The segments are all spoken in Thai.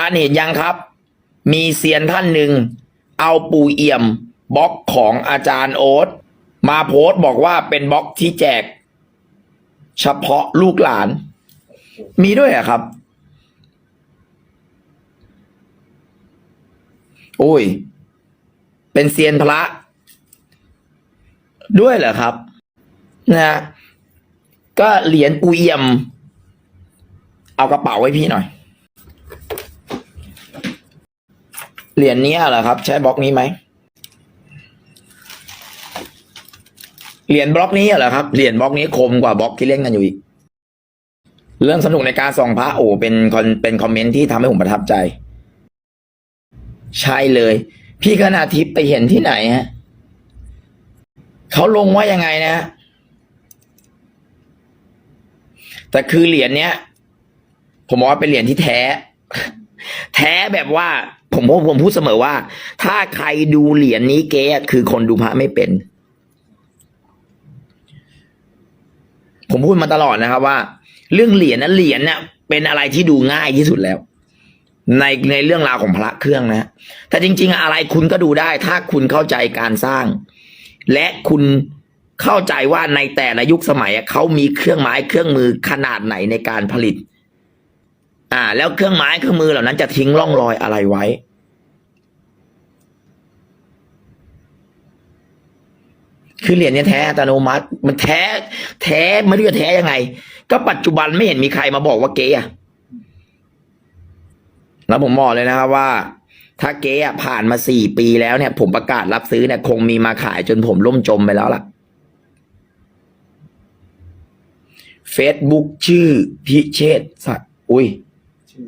ารย์เห็นยังครับ มีเซียนท่านหนึ่ง เอาปูเอี่ยมบล็อกของอาจารย์โอ๊ตมาโพสต์บอกว่าเป็นบล็อกที่แจก เฉพาะลูกหลาน มีด้วยอะครับ โอ้ย เป็นเซียนพระ ด้วยเหรอครับ นะก็เหรียญปูเอี่ยม เอากระเป๋าไว้พี่หน่อย เหรียญนี้เหรอครับ ใช้บล็อกนี้ไหมเหรียญบล็อกนี้เหรอครับเหรียญบล็อกนี้คมกว่าบล็อกที่เล่นกันอยู่อีก เรื่องสนุกในการส่องพระโอ้เป็นคอนเป็นคอมเมนต์ที่ทำให้ผมประทับใจ ใช่เลย พี่คณาทิพย์ไปเห็นที่ไหนฮะเขาลงว่ายังไงนะ แต่คือเหรียญเนี้ย ผมบอกว่าเป็นเหรียญที่แท้ แท้แบบว่า ผมผมผมพูดเสมอว่า ถ้าใครดูเหรียญนี้เก๊คือคนดูพระไม่เป็น ผมพูดมาตลอดนะครับว่า เรื่องเหรียญนะเหรียญเนี่ยเป็นอะไรที่ดูง่ายที่สุดแล้ว ในในเรื่องราวของพระเครื่องนะแต่จริง ๆ อะไรคุณก็ดูได้ ถ้าคุณเข้าใจการสร้าง และคุณเข้าใจว่าในแต่ละยุคสมัยเขามีเครื่องไม้เครื่องมือขนาดไหนในการผลิต อ่า แล้วเครื่องไม้เครื่องมือเหล่านั้นจะทิ้งร่องรอยอะไรไว้ คือเหรียญเนี่ยแท้อัตโนมัติ มันแท้ แท้ไม่รู้จะแท้ยังไง ก็ปัจจุบันไม่เห็นมีใครมาบอกว่าเก๊อะแล้วผมบอกเลยนะครับว่า ถ้าเก๊อะผ่านมาสี่ปีแล้วเนี่ย ผมประกาศรับซื้อเนี่ย คงมีมาขายจนผมล่มจมไปแล้วล่ะ Facebook ชื่อพิเชษสัตว์อุ้ย ชื่อ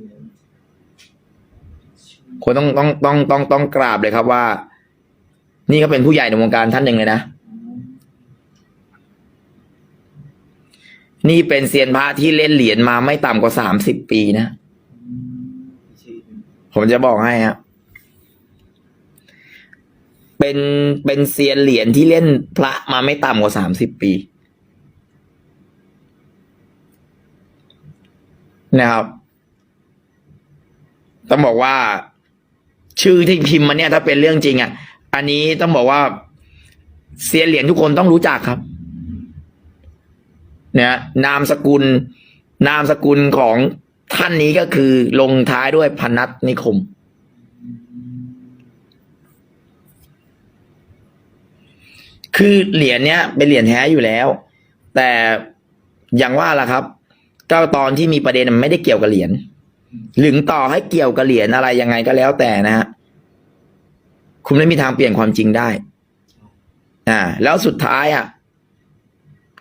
คนต้องต้องต้องต้องต้องกราบเลยครับว่า นี่ก็เป็นผู้ใหญ่ในวงการท่านหนึ่งเลยนะ นี่เป็นเซียนพระที่เล่นเหรียญมาไม่ต่ำกว่าสามสิบปีนะ ผมจะบอกให้ครับเป็นเป็นเซียนเหรียญที่เล่นพระมาไม่ต่ำกว่าสามสิบปีนะครับ ต้องบอกว่า ชื่อที่พิมพ์มาเนี่ยถ้าเป็นเรื่องจริงอะ อันนี้ต้องบอกว่าเซียนเหรียญทุกคนต้องรู้จักครับ เนี่ย นามสกุล นามสกุลของท่านนี้ก็คือลงท้ายด้วยพนัสนิคม คือเหรียญเนี้ยเป็นเหรียญแท้อยู่แล้ว แต่อย่างว่าล่ะครับ ก็ตอนที่มีประเด็นมันไม่ได้เกี่ยวกับเหรียญ หรือต่อให้เกี่ยวกับเหรียญอะไรยังไงก็แล้วแต่นะฮะคุณไม่มีทางเปลี่ยนความจริงได้ อ่า แล้วสุดท้ายอะ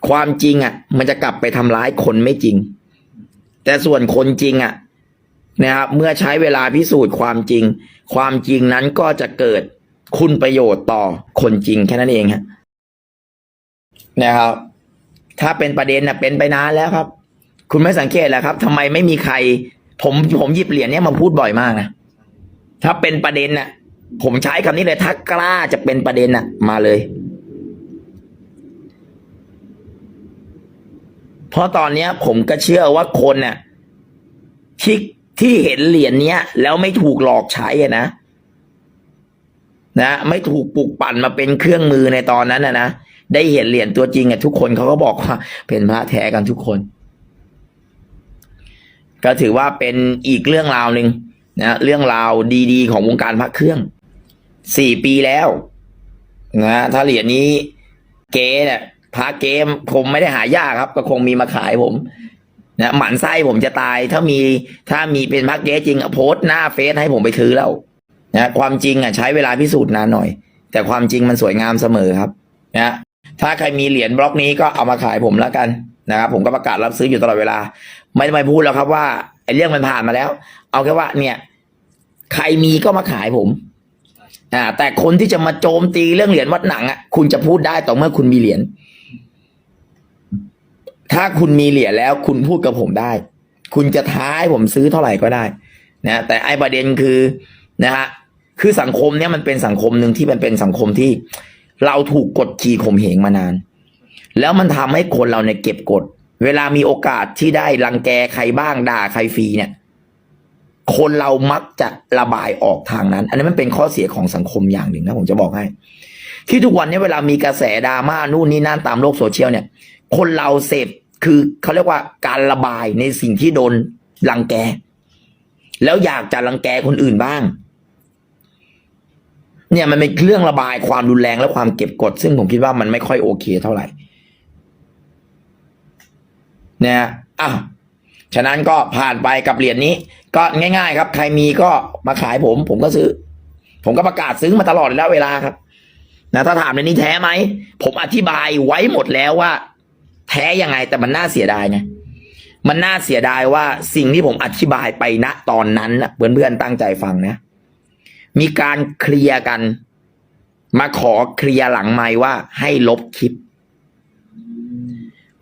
ความจริงอะ มันจะกลับไปทำร้ายคนไม่จริง แต่ส่วนคนจริงอะนะครับเมื่อใช้เวลาพิสูจน์ความจริง ความจริงนั้นก็จะเกิดคุณประโยชน์ต่อคนจริงแค่นั้นเองฮะนะครับ ถ้าเป็นประเด็นนะเป็นไปนานแล้วครับ คุณไม่สังเกตแล้วครับทำไมไม่มีใคร ผมผมหยิบเหรียญเนี้ยมาพูดบ่อยมากนะถ้าเป็นประเด็นน่ะ ผมใช้คำนี้เลยถ้ากล้าจะเป็นประเด็นน่ะ มาเลย เพราะตอนเนี้ย ผมก็เชื่อว่าคนน่ะที่ที่เห็นเหรียญเนี้ย แล้วไม่ถูกหลอกใช้อะนะนะไม่ถูกปลุกปั่นมาเป็นเครื่องมือในตอนนั้นนะนะได้เห็นเหรียญตัวจริงอะทุกคนเขาก็บอกว่าเป็นพระแท้กันทุกคน ก็ถือว่าเป็นอีกเรื่องราวหนึ่งนะเรื่องราวดีๆ ของวงการพระเครื่องสี่ปีแล้วนะถ้าเหรียญนี้เก๊เนี่ยพระเก๊คงไม่ได้หายากครับ ก็คงมีมาขายผมนะหมันไส้ผมจะตาย ถ้ามีถ้ามีเป็นพระเกจริงโพสต์หน้าเฟซให้ผมไปถือแล้วนะความจริงอะใช้เวลาพิสูจน์นานหน่อย แต่ความจริงมันสวยงามเสมอครับ นะถ้าใครมีเหรียญบล็อกนี้ก็เอามาขายผมแล้วกัน นะครับผมก็ประกาศรับซื้ออยู่ตลอดเวลา ไม่ไม่พูดแล้วครับว่าไอ้เรื่องมันผ่านมาแล้ว เอาแค่ว่า เนี่ย ใครมีก็มาขายผม อ่า แต่คนที่จะมาโจมตีเรื่องเหรียญวัดหนังอะคุณจะพูดได้ต่อเมื่อคุณมีเหรียญถ้าคุณมีเหรียญแล้ว คุณพูดกับผมได้ คุณจะท้าให้ผมซื้อเท่าไหร่ก็ได้ นะแต่ไอ้ประเด็นคือนะฮะคือสังคมเนี้ยมันเป็นสังคมหนึ่งที่มันเป็นสังคมที่ เราถูกกดขี่ข่มเหงมานาน แล้วมันทำให้คนเราเนี่ยเก็บกด เวลามีโอกาสที่ได้รังแกใครบ้างด่าใครฟรีเนี่ย คนเรามักจะระบายออกทางนั้น อันนี้มันเป็นข้อเสียของสังคมอย่างหนึ่งนะผมจะบอกให้ ที่ทุกวันนี้เวลามีกระแสดราม่านู่นนี่นั่นตามโลกโซเชียลเนี่ย คนเราเสพคือเขาเรียกว่าการระบายในสิ่งที่โดนรังแก แล้วอยากจะรังแกคนอื่นบ้าง เนี่ยมันเป็นเรื่องระบายความรุนแรงและความเก็บกด ซึ่งผมคิดว่ามันไม่ค่อยโอเคเท่าไหร่ นี่ยอะฉะนั้นก็ผ่านไปกับเหรียญนี้ ก็ง่าย ๆ ครับ ใครมีก็มาขายผม ผมก็ซื้อ ผมก็ประกาศซื้อมาตลอดแล้วเวลาครับนะถ้าถามในนี้แท้ไหม ผมอธิบายไว้หมดแล้วว่า แท้ยังไงแต่มันน่าเสียดายไงมันน่าเสียดายว่าสิ่งที่ผมอธิบายไปณตอนนั้นนะเพื่อนๆตั้งใจฟังนะ มีการเคลียร์กัน มาขอเคลียร์หลังไม่ว่าให้ลบคลิป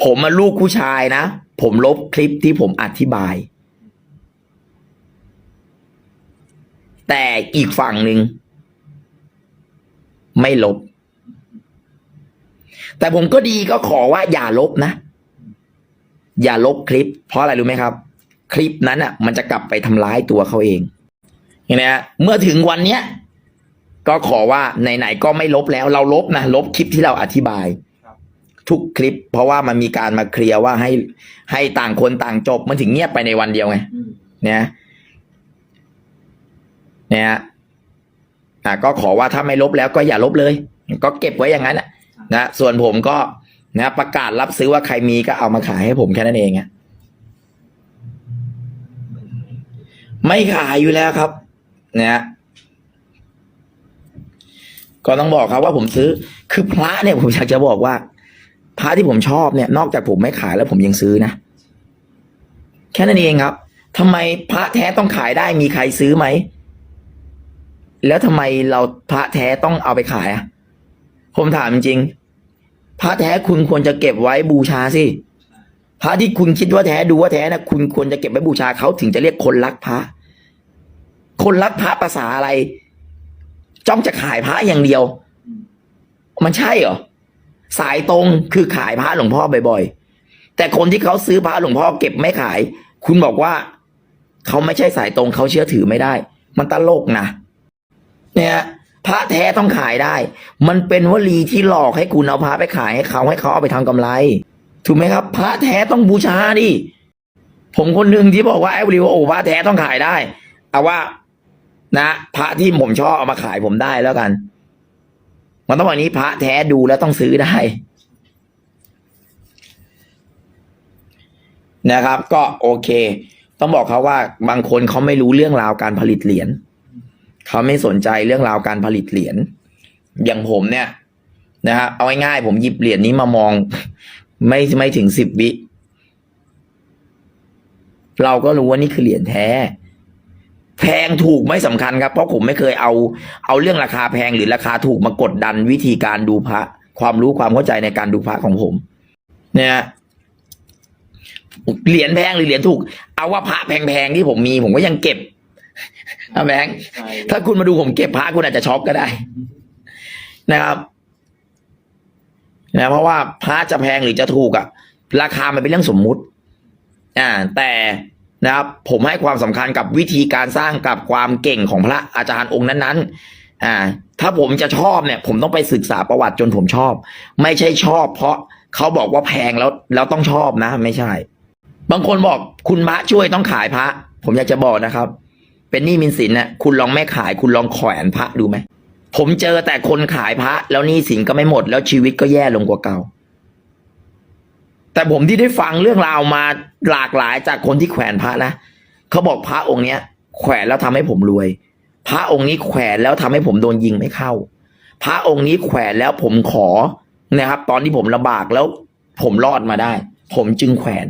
ผมมาลูกผู้ชายนะ ผมลบคลิปที่ผมอธิบาย แต่อีกฝั่งหนึ่งไม่ลบ แต่ผมก็ดีก็ขอว่าอย่าลบนะ อย่าลบคลิป เพราะอะไรรู้ไหมครับ คลิปนั้นอะ มันจะกลับไปทำร้ายตัวเขาเองเห็นไหมฮะเมื่อถึงวันเนี้ยก็ขอว่าไหนๆก็ไม่ลบแล้ว เราลบนะลบคลิปที่เราอธิบาย ทุกคลิป เพราะว่ามันมีการมาเคลียร์ว่าให้ให้ต่างคนต่างจบ มันถึงเงียบไปในวันเดียวไงอืมเนี่ยเนี่ยอะก็ขอว่าถ้าไม่ลบแล้วก็อย่าลบเลย ก็เก็บไว้อย่างนั้นน่ะนะส่วนผมก็นะประกาศรับซื้อว่าใครมีก็เอามาขายให้ผมแค่นั้นเองอะไม่ขายอยู่แล้วครับนะก็ต้องบอกครับว่าผมซื้อ คือพระเนี่ยผมอยากจะบอกว่า พระที่ผมชอบเนี่ย นอกจากผมไม่ขายแล้วผมยังซื้อนะ แค่นั้นเองครับทำไมพระแท้ต้องขายได้มีใครซื้อไหม แล้วทำไมเราพระแท้ต้องเอาไปขายอะ ผมถามจริงพระแท้คุณควรจะเก็บไว้บูชาสิพระที่คุณคิดว่าแท้ดูว่าแท้นะคุณควรจะเก็บไว้บูชาเขาถึงจะเรียกคนรักพระ คนรักพระภาษาอะไร จ้องจะขายพระอย่างเดียว มันใช่เหรอ สายตรงคือขายพระหลวงพ่อบ่อยๆ แต่คนที่เขาซื้อพระหลวงพ่อเก็บไม่ขาย คุณบอกว่า เขาไม่ใช่สายตรงเขาเชื่อถือไม่ได้ มันตลกนะเนี่ยพระแท้ต้องขายได้ มันเป็นวลีที่หลอกให้คุณเอาพระไปขายให้เขาให้เขาเอาไปทำกำไร ถูกไหมครับ พระแท้ต้องบูชาดิ ผมคนหนึ่งที่บอกว่าไอ้วลีว่าโอ้พระแท้ต้องขายได้ เอาว่า นะ พระที่ผมชอบเอามาขายผมได้แล้วกัน มันต้องวันนี้พระแท้ดูแล้วต้องซื้อได้นะครับ ก็โอเค ต้องบอกเขาว่าบางคนเขาไม่รู้เรื่องราวการผลิตเหรียญเขาไม่สนใจเรื่องราวการผลิตเหรียญอย่างผมเนี่ยนะฮะเอาง่ายๆผมหยิบเหรียญนี้มามอง ไม่ไม่ถึงสิบวิ เราก็รู้ว่านี่คือเหรียญแท้ แพงถูกไม่สำคัญครับ เพราะผมไม่เคยเอา เอาเรื่องราคาแพงหรือราคาถูกมากดดันวิธีการดูพระ ความรู้ความเข้าใจในการดูพระของผมเนี่ยเหรียญแพงหรือเหรียญถูก เอาว่าพระแพงๆที่ผมมี ผมก็ยังเก็บเอาแบงค์ใช่ถ้าคุณมาดูผมเก็บพระคุณอาจจะช็อกก็ได้ นะครับนะเพราะว่าพระจะแพงหรือจะถูกอะราคามันเป็นเรื่องสมมุติ อ่า แต่ นะครับผมให้ความสำคัญกับวิธีการสร้างกับความเก่งของพระอาจารย์องค์นั้นๆอ่าถ้าผมจะชอบเนี่ย ผมต้องไปศึกษาประวัติจนผมชอบ ไม่ใช่ชอบ เพราะเขาบอกว่าแพงแล้วแล้วต้องชอบนะ ไม่ใช่ บางคนบอกคุณพระช่วยต้องขายพระ ผมอยากจะบอกนะครับ เป็นหนี้มินสินน่ะคุณลองไม่ขาย คุณลองแขวนพระดูไหมผมเจอแต่คนขายพระ แล้วหนี้สินก็ไม่หมด แล้วชีวิตก็แย่ลงกว่าเก่า แต่ผมที่ได้ฟังเรื่องราวมาหลากหลายจากคนที่แขวนพระนะเขาบอกพระองค์เนี้ย แขวนแล้วทำให้ผมรวย พระองค์นี้แขวนแล้วทำให้ผมโดนยิงไม่เข้า พระองค์นี้แขวนแล้วผมขอนะครับ ตอนที่ผมลำบากแล้วผมรอดมาได้ ผมจึงแขวน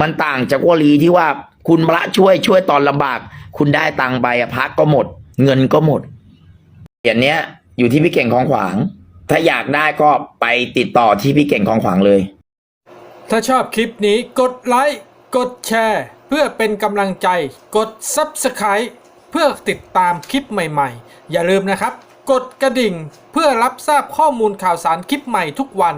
มันต่างจากวลีที่ว่าคุณพระช่วยช่วยตอนลำบาก คุณได้ตังไปอะพระก็หมด เงินก็หมดเหรียญเนี้ย อยู่ที่พี่เก่งของขวาง ถ้าอยากได้ก็ไปติดต่อที่พี่เก่งของขวางเลย ถ้าชอบคลิปนี้กดไลค์ กดแชร์ เพื่อเป็นกำลังใจ กด Subscribe เพื่อติดตามคลิปใหม่ๆ อย่าลืมนะครับ กดกระดิ่งเพื่อรับทราบข้อมูลข่าวสารคลิปใหม่ทุกวัน